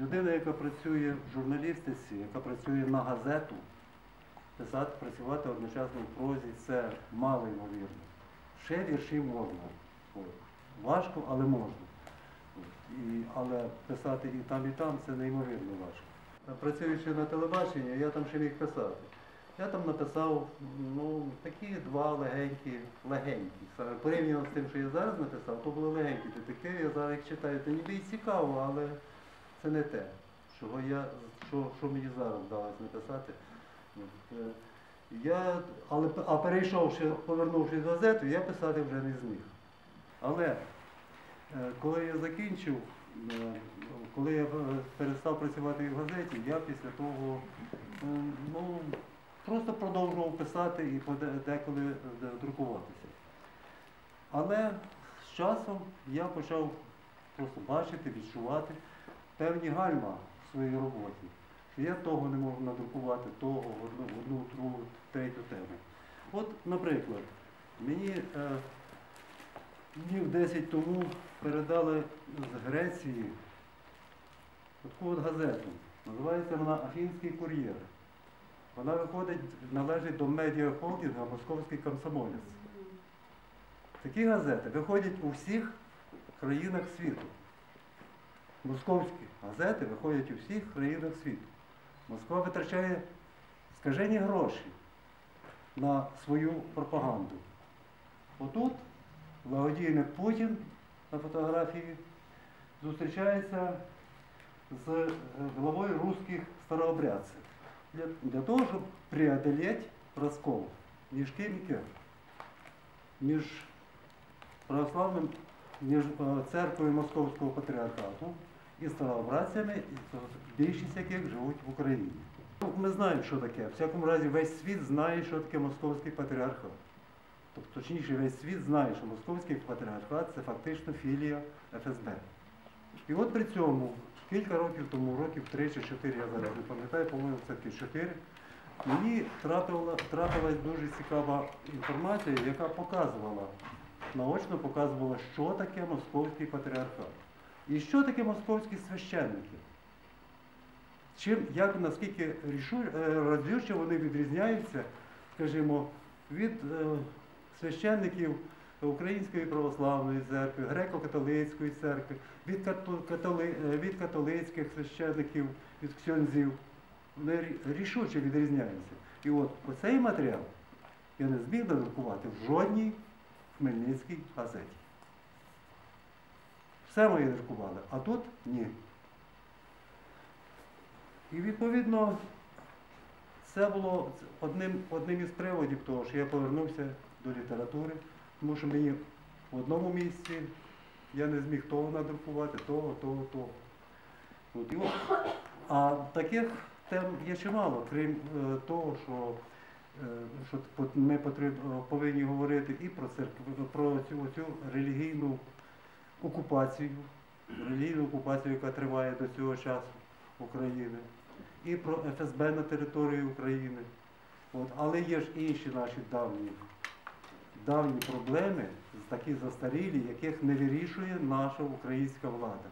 людина, яка працює в журналістиці, яка працює на газету, писати, працювати одночасно в прозі, це мало ймовірно. Ще вірші можна. Важко, але можна. І, але писати і там, і там це неймовірно важко. Працюючи на телебаченні, я там ще міг писати. Я там написав ну, такі два легенькі, легенькі. Порівняно з тим, що я зараз написав, то були легенькі детективи. Я зараз їх читаю, то ніби і цікаво, але це не те, чого я, що, що мені зараз вдалося написати. Е, Я, але, а перейшовши, повернувшись в газету, я писати вже не зміг. Але е, коли я закінчив, е, коли я е, перестав працювати в газеті, я після того ну, просто продовжував писати і деколи друкуватися. Але з часом я почав просто бачити, відчувати певні гальма в своїй роботі. Я того не можу надрукувати, того, одну, одну другу, третю тему. От, наприклад, мені е, днів 10 тому передали з Греції таку от газету. Називається вона Афінський кур'єр. Вона виходить, належить до медіахолдинга Московський комсомолець. Такі газети виходять у всіх країнах світу. Московські газети виходять у всіх країнах світу. Москва витрачає скажені гроші на свою пропаганду. Отут благодійник Путін на фотографії зустрічається з е, главою русських старообрядців для, для того, щоб преодолеть розкол між ким і ким. Між православним, між е, церквою Московського патріархату і старообрадцями, і більшість яких живуть в Україні. Ми знаємо, що таке. В всякому разі, весь світ знає, що таке московський патріархат. Тобто, точніше, весь світ знає, що московський патріархат це фактично філія ФСБ. І от при цьому кілька років тому, років 3 чи 4, я зараз не пам'ятаю, по-моєму, все-таки 4, мені трапила, трапилась дуже цікава інформація, яка показувала, наочно показувала, що таке московський патріархат. І що таке московські священники. Чим, як, наскільки рішу, е, разюче вони відрізняються, скажімо, від е, священників Української православної церкви, греко-католицької церкви, від, католи, е, від католицьких священників, від ксьонзів. Вони рішуче відрізняються. І от оцей матеріал я не зміг надрукувати в жодній хмельницькій газеті. Все моє друкували, а тут ні. І відповідно це було одним, одним із приводів того, що я повернувся до літератури, тому що мені в одному місці я не зміг того надрукувати, того, того, того. От, і от. А таких тем є чимало, крім е, того, що, е, що ми повинні говорити і про церкву, про цю, цю релігійну окупацію, релігійну окупацію, яка триває до цього часу України, і про ФСБ на території України. От. Але є ж інші наші давні, давні проблеми, такі застарілі, яких не вирішує наша українська влада.